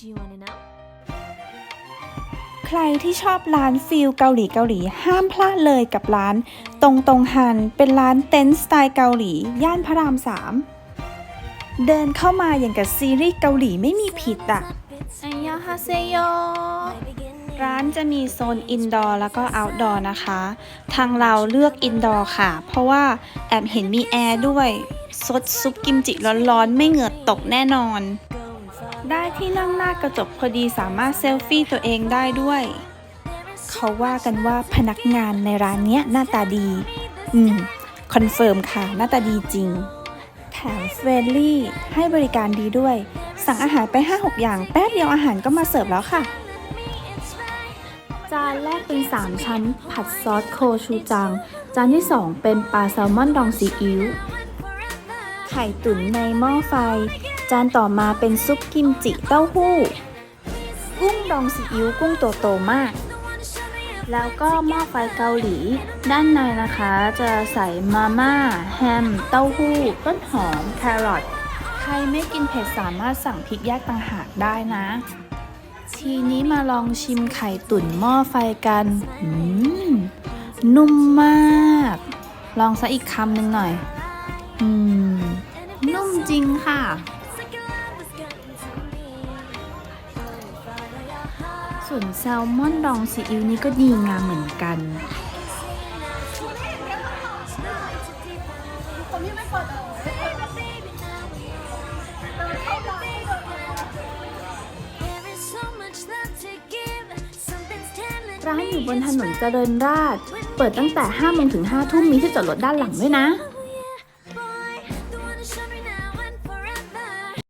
Do you wanna know? ใครที่ชอบร้านฟิลเกาหลีเกาหลีห้ามพลาดเลยกับร้านตรงตรงฮัน เป็นร้านเต็นท์สไตล์เกาหลี ย่านพระรามสามเดินเข้ามาอย่างกับซีรีส์เกาหลีไม่มีผิดอะอันยอฮาเซโยร้านจะมีโซนอินดอร์แล้วก็เอาท์ดอร์นะคะ ทางเราเลือกอินดอร์ค่ะ เพราะว่าแอบเห็นมีแอร์ด้วยซดซุปกิมจิร้อนๆ ไม่เหงื่อตกแน่นอน ได้ที่นั่งหน้ากระจกพอดีสามารถเซลฟี่ตัวเองได้ด้วย เขาว่ากันว่าพนักงานในร้านเนี้ยหน้าตาดี อืม คอนเฟิร์มค่ะ หน้าตาดีจริง แถมเฟรนลี่ให้บริการดีด้วย สั่งอาหารไป 5-6 อย่างแป๊บเดียวอาหารก็มาเสิร์ฟแล้วค่ะ จานแรกเป็น 3 ชั้น ผัดซอสโคชูจัง จานที่ 2 เป็นปลาแซลมอนดองซีอิ๊วไข่ตุ๋นในหม้อไฟ จานต่อมาเป็นซุปกิมจิเต้าหู้ กุ้งดองซีอิ๊วกุ้งตัวโตมาก แล้วก็หม้อไฟเกาหลี ด้านในนะคะจะใส่มาม่า แฮม เต้าหู้ ต้นหอม แครอท ใครไม่กินเผ็ดสามารถสั่งพริกแยกต่างหากได้นะ ทีนี้มาลองชิมไข่ตุ๋นหม้อไฟกันอืมนุ่มมาก ลองซะอีกคำหนึ่งหน่อย อืม นุ่มจริงค่ะ ส่วนแซลมอนดองซีอิ๊วนี่ก็ดีงามเหมือนกันร้านอยู่บนถนนเจริญราษฎร์เปิดตั้งแต่5โมงถึง5ทุ่มมีที่จอดรถด้านหลังด้วยนะ